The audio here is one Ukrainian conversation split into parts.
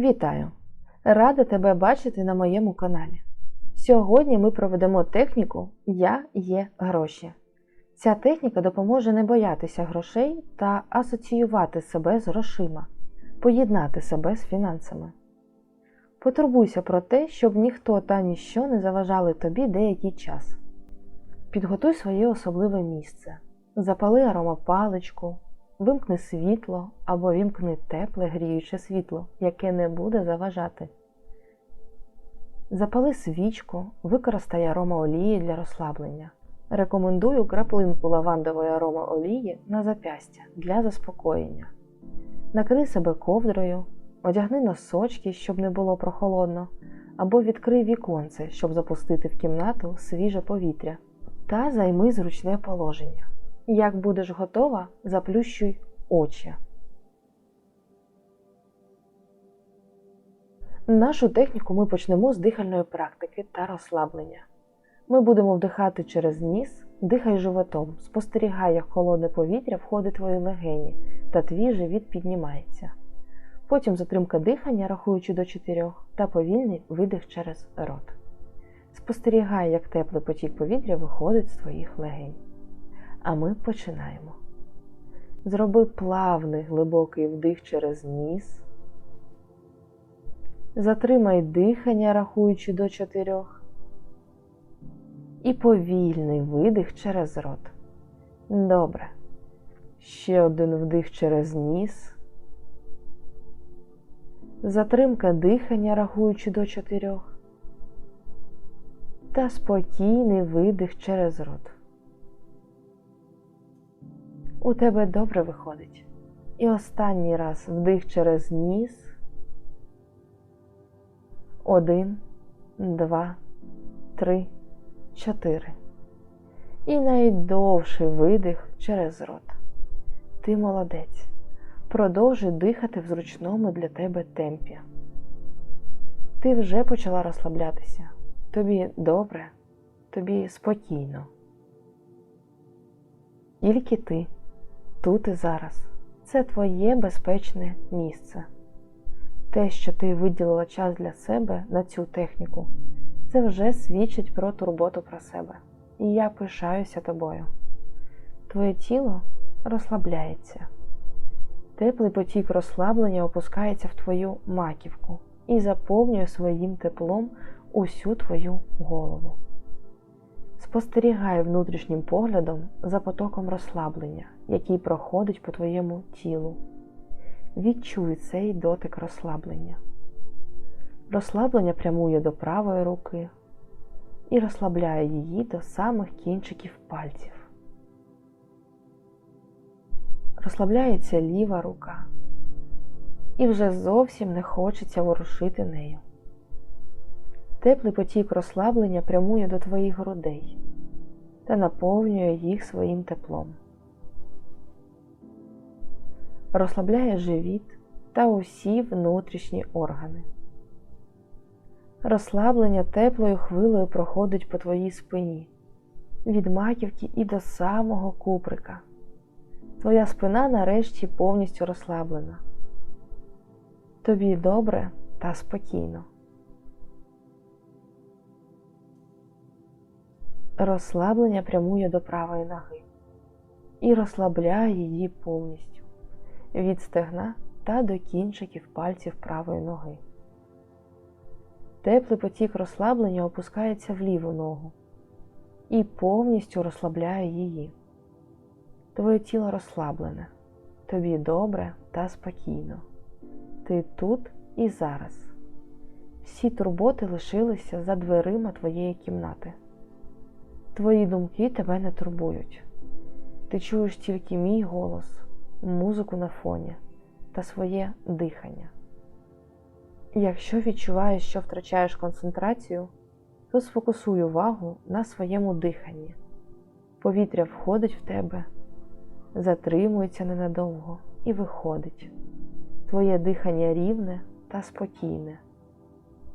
Вітаю! Рада тебе бачити на моєму каналі. Сьогодні ми проведемо техніку Я є гроші. Ця техніка допоможе не боятися грошей та асоціювати себе з грошима, поєднати себе з фінансами. Потурбуйся про те, щоб ніхто та ніщо не заважали тобі деякий час. Підготуй своє особливе місце, запали аромапаличку, вимкни світло або вімкни тепле гріюче світло, яке не буде заважати. Запали свічку, використай аромаолії для розслаблення. Рекомендую краплинку лавандової аромаолії на запястя для заспокоєння. Накрий себе ковдрою, одягни носочки, щоб не було прохолодно, або відкрий віконце, щоб запустити в кімнату свіже повітря, та займи зручне положення. Як будеш готова, заплющуй очі. Нашу техніку ми почнемо з дихальної практики та розслаблення. Ми будемо вдихати через ніс, дихай животом, спостерігай, як холодне повітря входить в твої легені та твій живіт піднімається. Потім затримка дихання, рахуючи до 4, та повільний видих через рот. Спостерігай, як теплий потік повітря виходить з твоїх легень. А ми починаємо. Зроби плавний глибокий вдих через ніс. Затримай дихання, рахуючи до чотирьох. І повільний видих через рот. Добре. Ще один вдих через ніс. Затримка дихання, рахуючи до чотирьох. Та спокійний видих через рот. У тебе добре виходить. І останній раз вдих через ніс. Один, два, три, чотири. І найдовший видих через рот. Ти молодець. Продовжуй дихати в зручному для тебе темпі. Ти вже почала розслаблятися. Тобі добре, тобі спокійно. Тільки ти, тут і зараз. Це твоє безпечне місце. Те, що ти виділила час для себе на цю техніку, це вже свідчить про турботу про себе. І я пишаюся тобою. Твоє тіло розслабляється. Теплий потік розслаблення опускається в твою маківку і заповнює своїм теплом усю твою голову. Спостерігай внутрішнім поглядом за потоком розслаблення, який проходить по твоєму тілу. Відчуй цей дотик розслаблення. Розслаблення прямує до правої руки і розслабляє її до самих кінчиків пальців. Розслабляється ліва рука, і вже зовсім не хочеться ворушити нею. Теплий потік розслаблення прямує до твоїх грудей та наповнює їх своїм теплом. Розслабляє живіт та усі внутрішні органи. Розслаблення теплою хвилею проходить по твоїй спині, від маківки і до самого куприка. Твоя спина нарешті повністю розслаблена. Тобі добре та спокійно. Розслаблення прямує до правої ноги і розслабляє її повністю від стегна та до кінчиків пальців правої ноги. Теплий потік розслаблення опускається в ліву ногу і повністю розслабляє її. Твоє тіло розслаблене, тобі добре та спокійно. Ти тут і зараз. Всі турботи лишилися за дверима твоєї кімнати. Твої думки тебе не турбують. Ти чуєш тільки мій голос, музику на фоні та своє дихання. Якщо відчуваєш, що втрачаєш концентрацію, то сфокусуй увагу на своєму диханні. Повітря входить в тебе, затримується ненадовго і виходить. Твоє дихання рівне та спокійне.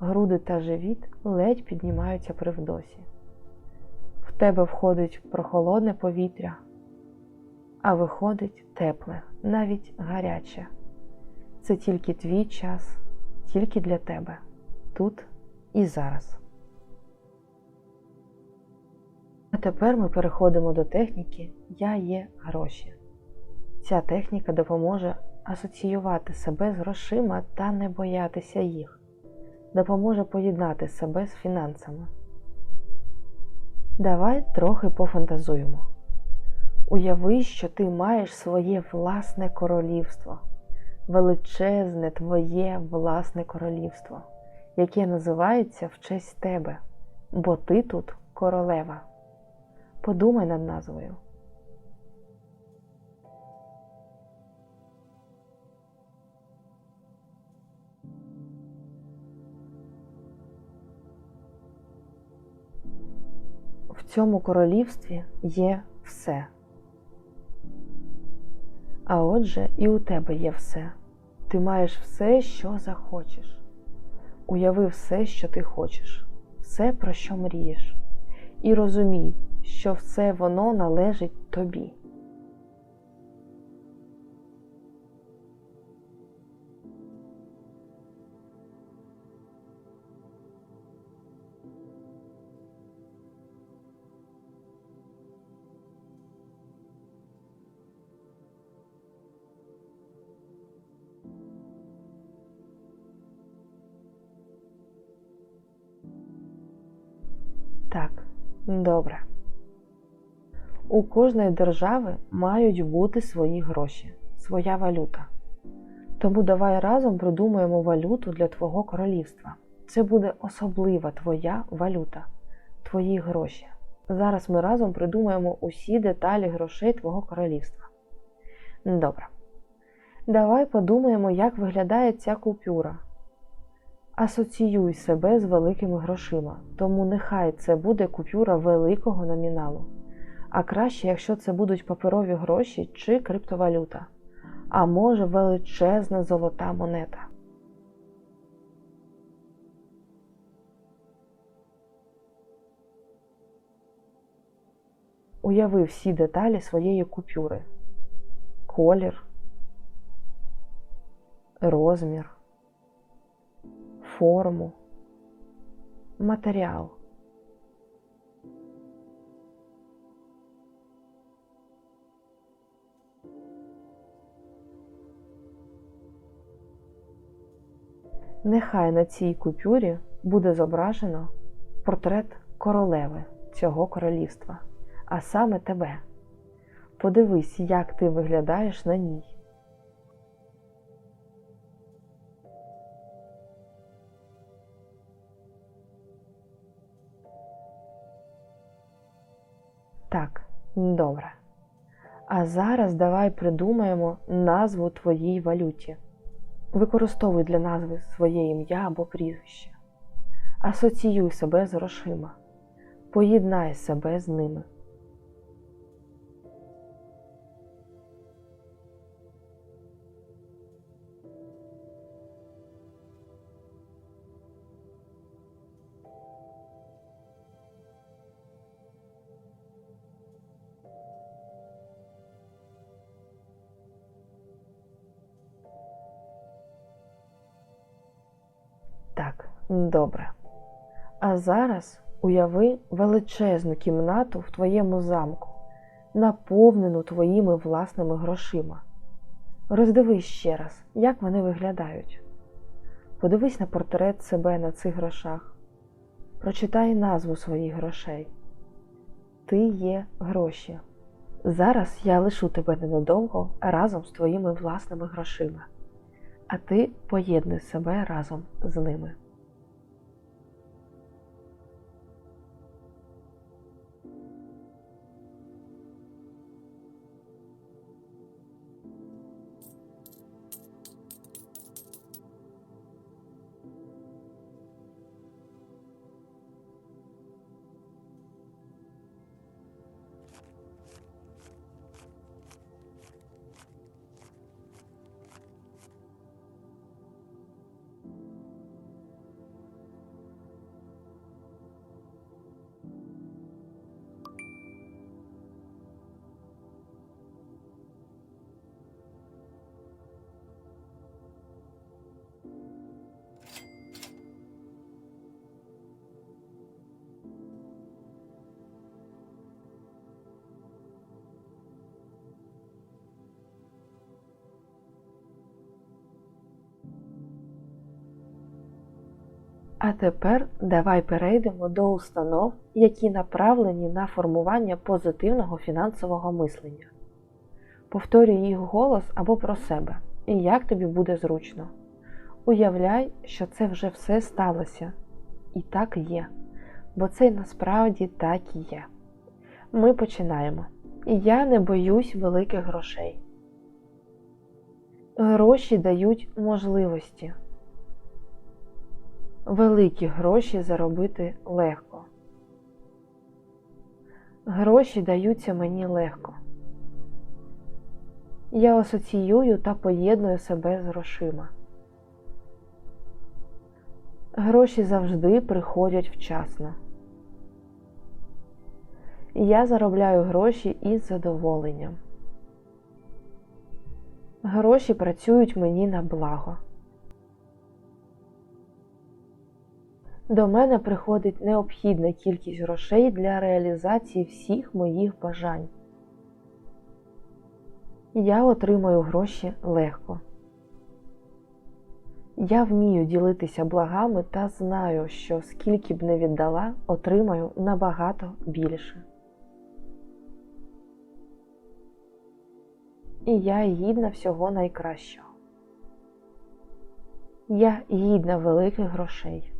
Груди та живіт ледь піднімаються при вдосі. В тебе входить прохолодне повітря, а виходить тепле, навіть гаряче. Це тільки твій час, тільки для тебе, тут і зараз. А тепер ми переходимо до техніки Я є гроші. Ця техніка допоможе асоціювати себе з грошима та не боятися їх, допоможе поєднати себе з фінансами. Давай трохи пофантазуємо. Уяви, що ти маєш своє власне королівство, величезне твоє власне королівство, яке називається в честь тебе, бо ти тут королева. Подумай над назвою. Цьому королівстві є все. А отже, і у тебе є все. Ти маєш все, що захочеш. Уяви все, що ти хочеш, все, про що мрієш. І розумій, що все воно належить тобі. Так, добре. У кожної держави мають бути свої гроші, своя валюта. Тому давай разом придумаємо валюту для твого королівства. Це буде особлива твоя валюта, твої гроші. Зараз ми разом придумаємо усі деталі грошей твого королівства. Добре. Давай подумаємо, як виглядає ця купюра. Асоціюй себе з великими грошима, тому нехай це буде купюра великого номіналу. А краще, якщо це будуть паперові гроші чи криптовалюта, а може величезна золота монета. Уяви всі деталі своєї купюри: колір, розмір, форму, матеріал. Нехай на цій купюрі буде зображено портрет королеви цього королівства, а саме тебе. Подивись, як ти виглядаєш на ній. Добре. А зараз давай придумаємо назву твоїй валюті. Використовуй для назви своє ім'я або прізвище. Асоціюй себе з грошима. Поєднай себе з ними. Добре. А зараз уяви величезну кімнату в твоєму замку, наповнену твоїми власними грошима. Роздивись ще раз, як вони виглядають. Подивись на портрет себе на цих грошах. Прочитай назву своїх грошей. Ти є гроші. Зараз я лишу тебе ненадовго разом з твоїми власними грошима а ти поєднуй себе разом з ними. А тепер давай перейдемо до установ, які направлені на формування позитивного фінансового мислення. Повторюй їх голос або про себе, і як тобі буде зручно. Уявляй, що це вже все сталося. І так є, бо це насправді так і є. Ми починаємо. Я не боюсь великих грошей. Гроші дають можливості. Великі гроші заробити легко. Гроші даються мені легко. Я асоціюю та поєдную себе з грошима. Гроші завжди приходять вчасно. Я заробляю гроші із задоволенням. Гроші працюють мені на благо. До мене приходить необхідна кількість грошей для реалізації всіх моїх бажань. Я отримую гроші легко. Я вмію ділитися благами та знаю, що скільки б не віддала, отримаю набагато більше. І я гідна всього найкращого. Я гідна великих грошей.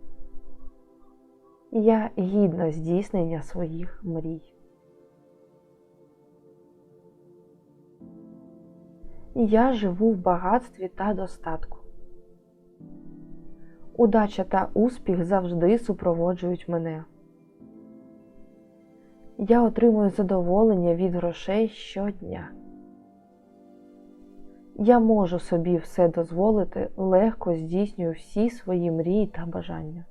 Я гідна здійснення своїх мрій. Я живу в багатстві та достатку. Удача та успіх завжди супроводжують мене. Я отримую задоволення від грошей щодня. Я можу собі все дозволити, легко здійснюю всі свої мрії та бажання.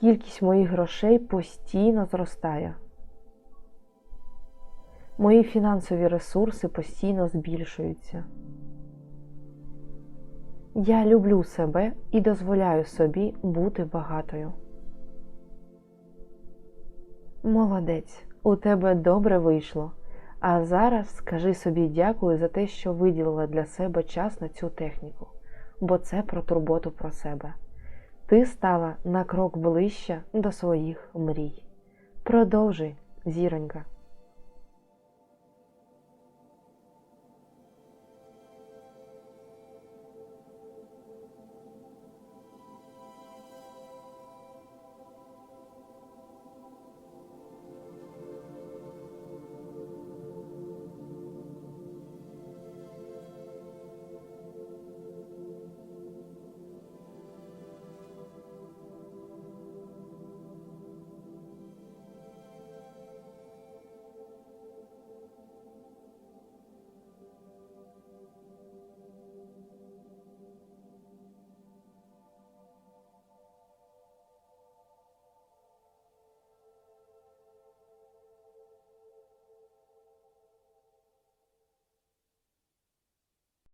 Кількість моїх грошей постійно зростає. Мої фінансові ресурси постійно збільшуються. Я люблю себе і дозволяю собі бути багатою. Молодець, у тебе добре вийшло. А зараз скажи собі дякую за те, що виділила для себе час на цю техніку, бо це про турботу про себе. Ти стала на крок ближче до своїх мрій. Продовжуй, зіронька.